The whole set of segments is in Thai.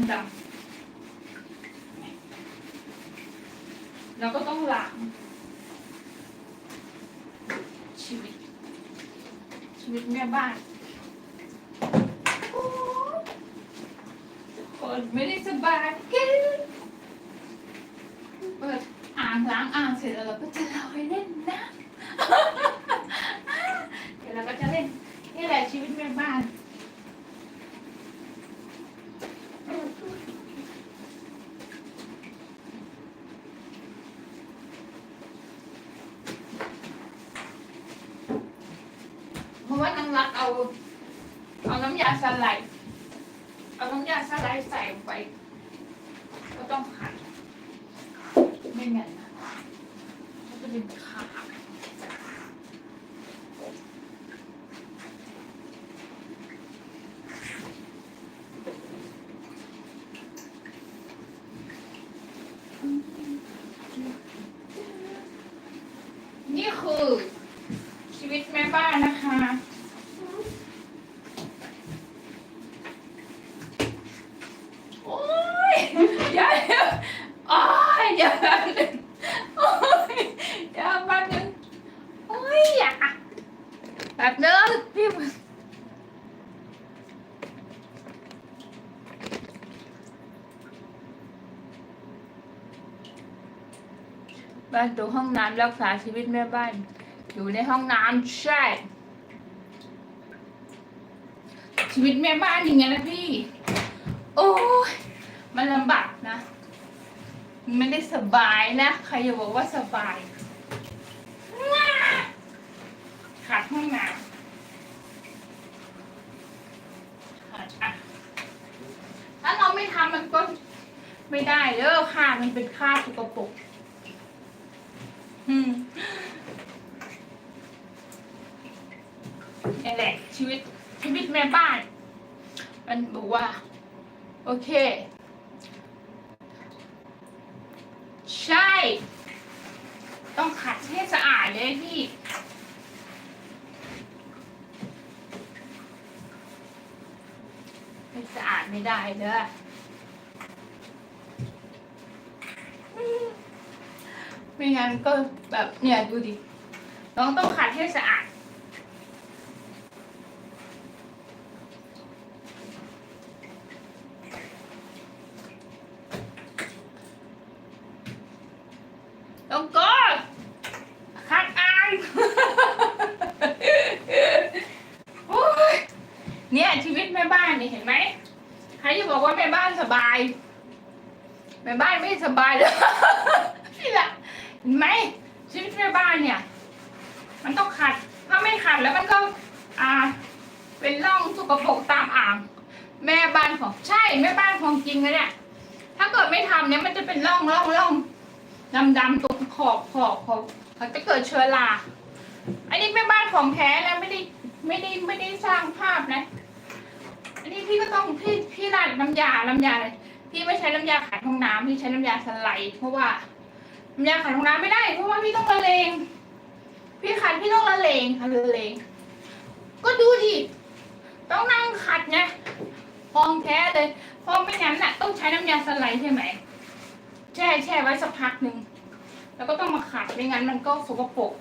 ำดำเราก็ต้องล้างชีวิต ชีวิตแม่บ้านโอ้ยทุกคนไม่ได้สบายกันเปิดอ่างล้างอ่างเสร็จแล้วเราก็จะลอยเล่นนะ เดี๋ยวเราก็จะเล่นนี่แหละชีวิตแม่บ้าน ราะว่านางรักเอา เอาน้ำยาสไลด์เอาน้ำยาสไลด์ใส่ไป ก็ต้องขัดไม่งั้นนะมันจะเป็นขานี่คือ วิตแม่บ้านนะคะ โอ้ยอย่าโอ้ยอย่าโอ้ยอย่ามาหนึ่งโอ้ยอย่าแบบนึงพี่งบ้านดูห้องน้ำรักษาชีวิตแม่บ้าน อยู่ในห้องน้ำใช่ ชีวิตแม่บ้านอย่างเงี้ยนะพี่ โอ้ยมันลำบากนะไม่ได้สบายนะ ใครจะบอกว่าสบายขาดห้องน้ำขาดอะถ้าเราไม่ทำมันก็ไม่ได้เด้อค่ะ มันเป็นค่าสกปรกอืม นี่แหละชีวิตชีวิตแม่บ้าน มันบอกว่า โอเค ใช่ ต้องขัดให้สะอาดเลยพี่ไม่สะอาดไม่ได้เด้อไม่งั้นก็แบบเนี่ยดูดิน้องต้องขัดให้สะอาด แล้วก็คัดอ่านโอ้ยเนี่ยชีวิตแม่บ้านนี่เห็นไหมใครจะบอกว่าแม่บ้านสบาย แม่บ้านไม่สบายเลยพี่แหละเห็นไหมชีวิตแม่บ้านเนี่ย มันต้องขัด ถ้าไม่ขัดแล้วมันก็ อ่า เป็นร่องสกปรกตามอ่าง แม่บ้านของใช่แม่บ้านของจริงนะเนี่ยถ้าเกิดไม่ทำเนี่ยมันจะเป็นร่องร่องร่องดำดำตรง ขอบขอบขอบเขาจะเกิดเชื้อราอันนี้แม่บ้านของแท้นะไม่ได้ไม่ได้ไม่ได้สร้างภาพนะ อันนี้พี่ก็ต้องพี่พี่ราดน้ำยาน้ำยาอะไรพี่ไม่ใช้น้ำยาขัดห้องน้ำพี่ใช้น้ำยาสไลด์เพราะว่าน้ำยาขัดห้องน้ำไม่ได้ เพราะว่าพี่ต้องละเลงพี่ขัดพี่ต้องละเลงค่ะละเลง ก็ดูดิต้องนั่งขัดไงห้องแท้เลยเพราะไม่งั้นน่ะ ต้องใช้น้ำยาสไลด์ใช่ไหมแช่แช่ไว้สักพักหนึ่ง แล้วก็ต้องมาขัดไม่งั้นมันก็สกปรก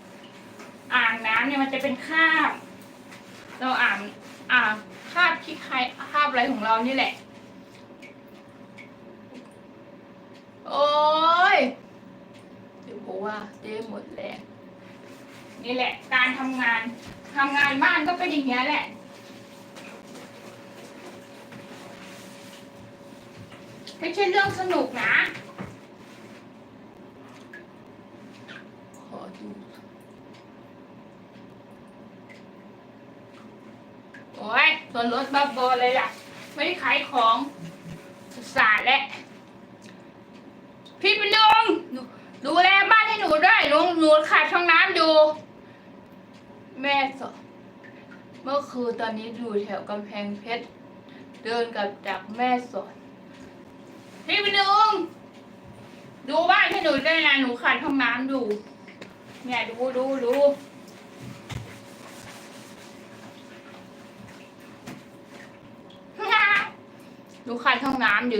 อ่างน้ำเนี่ยมันจะเป็นคราบเราอ่างอ่าคราบขี้ใครคราบอะไรของเรานี่แหละ โอ้ยเดี๋ยวบอกว่าเจ๊หมดแรงนี่แหละ การทำงานทำงานบ้านก็เป็นอย่างเงี้ยแหละไม่ใช่เรื่องสนุกนะ ขอดูโอ้ย ส่วนลดบ้าบอเลยล่ะ ไม่ได้ขายของสาดและ พี่เป็นลุงดูดูแลบ้านให้หนูด้วยลุงหนูขาดช่องน้ำอยู่ แม่สอเมื่อคืนตอนนี้อยู่แถวกำแพงเพชร เดินกลับจากแม่สอนพี่เป็นลุงดูบ้านให้หนูด้วยนะหนูขาดห้องน้ำดูเนี่ยดูดูดู หนูขาดห้องน้ำอยู่